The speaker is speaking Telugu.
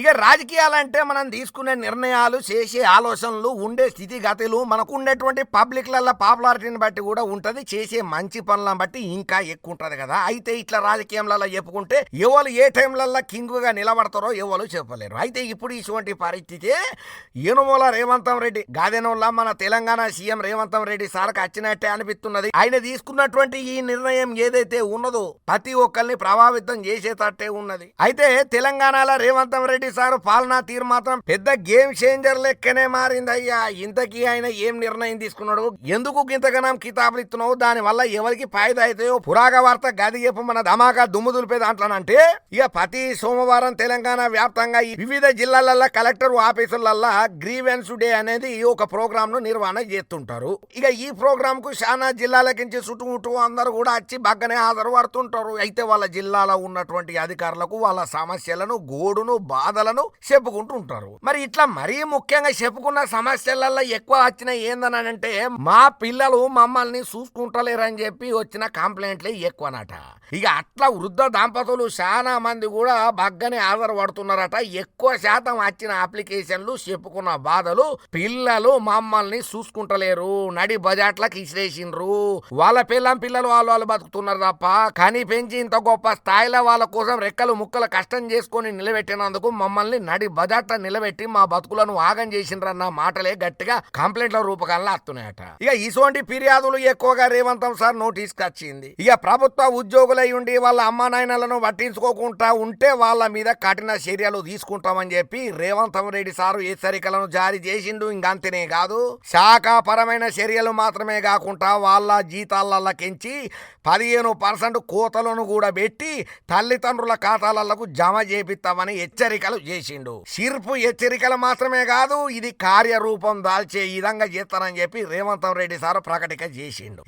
ఇక రాజకీయాలంటే మనం తీసుకునే నిర్ణయాలు చేసే ఆలోచనలు ఉండే స్థితిగతులు మనకు ఉండేటువంటి పబ్లిక్లలో పాపులారిటీని బట్టి కూడా ఉంటుంది చేసే మంచి పనులను బట్టి ఇంకా ఎక్కువ ఉంటది కదా. అయితే ఇట్లా రాజకీయంలలో చెప్పుకుంటే ఎవరు ఏ టైంలలో కింగుగా నిలబడతారో ఎవరు చెప్పలేరు. అయితే ఇప్పుడు ఇటువంటి పరిస్థితి ఏనుమూల రేవంతం రెడ్డి గాదెనోళ్ళ మన తెలంగాణ సీఎం రేవంతం రెడ్డి సార్కి వచ్చినట్టే అనిపిస్తున్నది. ఆయన తీసుకున్నటువంటి ఈ నిర్ణయం ఏదైతే ఉన్నదో ప్రతి ఒక్కరిని ప్రభావితం చేసేటట్టే ఉన్నది. అయితే తెలంగాణలో రేవంతం రెడ్డి సార్ పాలనా తీరు మాత్రం పెద్ద గేమ్ చేంజర్ లెక్కనే మారిందయ్యా. ఇంతకీ ఆయన ఏం నిర్ణయం తీసుకున్నాడు? ఎందుకు ఇంతగానం కితాబులు ఇస్తున్నావు? దాని వల్ల ఎవరికి ఫాయిదా అవుతాయో పురాగ వార్త గది చెప్పు మన ధమాకా దుమ్ము దులిపే దాంట్లోనంటే ఇక ప్రతి సోమవారం తెలంగాణ వ్యాప్తంగా వివిధ జిల్లాలలో కలెక్టర్ ఆఫీసులల్లో గ్రీవెన్స్ డే అనేది ఒక ప్రోగ్రామ్ను నిర్వహణ చేస్తుంటారు. ఇక ఈ ప్రోగ్రామ్కు చాలా జిల్లాలకించి చుట్టుముట్టు అందరూ కూడా వచ్చి బాగానే హాజరు పడుతుంటారు అయితే వాళ్ళ జిల్లాలో ఉన్నటువంటి అధికారులకు వాళ్ళ సమస్యలను గోడును బాధలను చెప్పుకుంటూ ఉంటారు. మరి ఇట్లా మరీ ముఖ్యంగా చెప్పుకున్న సమస్యలలో ఎక్కువ వచ్చిన ఏందనంటే మా పిల్లలు మమ్మల్ని చూసుకుంటలేరని చెప్పి వచ్చిన కంప్లైంట్లే ఎక్కువనట. ఇక అట్లా వృద్ధ దంపతులు చాలా మంది కూడా బగ్గనే ఆధారపడుతున్నారట. ఎక్కువ శాతం వచ్చిన అప్లికేషన్లు చెప్పుకున్న బాధలు పిల్లలు మమ్మల్ని చూసుకుంటలేరు నడి బజాట్లకు ఇసిరేసిండ్రు. వాళ్ళ పిల్లం పిల్లలు వాళ్ళు వాళ్ళు బతుకుతున్నారు తప్ప కానీ పెంచి ఇంత గొప్ప స్థాయిలో వాళ్ళ కోసం రెక్కలు ముక్కలు కష్టం చేసుకొని నిలబెట్టినందుకు మమ్మల్ని నడి బజాట నిలబెట్టి మా బతుకులను ఆగం చేసిండ్రన్న మాటలే గట్టిగా కంప్లైంట్ల రూపకాలలో వస్తున్నాయట ఇక ఇటువంటి ఫిర్యాదులు ఎక్కువగా రేవంతం సార్ నోటీస్ వచ్చింది. ఇక ప్రభుత్వ ఉద్యోగులై ఉండి వాళ్ళ అమ్మా నాయనలను పట్టించుకోకుండా ఉంటే వాళ్ళ మీద కఠిన చర్యలు తీసుకుంటామని చెప్పి రేవంతం రెడ్డి సారు హెచ్చరికలను జారీ చేసిండు. ఇంకంతనే కాదు శాఖాపరమైన చర్యలు మాత్రమే కాకుండా వాళ్ళ జీతాలకెంచి పదిహేను పర్సెంట్ కోతలను కూడా పెట్టి తల్లిదండ్రుల ఖాతాలకు జమ చేపిస్తామని హెచ్చరికలు చేసిండు. సిర్పు హెచ్చరికలు మాత్రమే కాదు ఇది కార్యరూపం దాల్చే విధంగా చేస్తానని చెప్పి రేవంత్ రెడ్డి సార్ ప్రకటిక చేసిండు.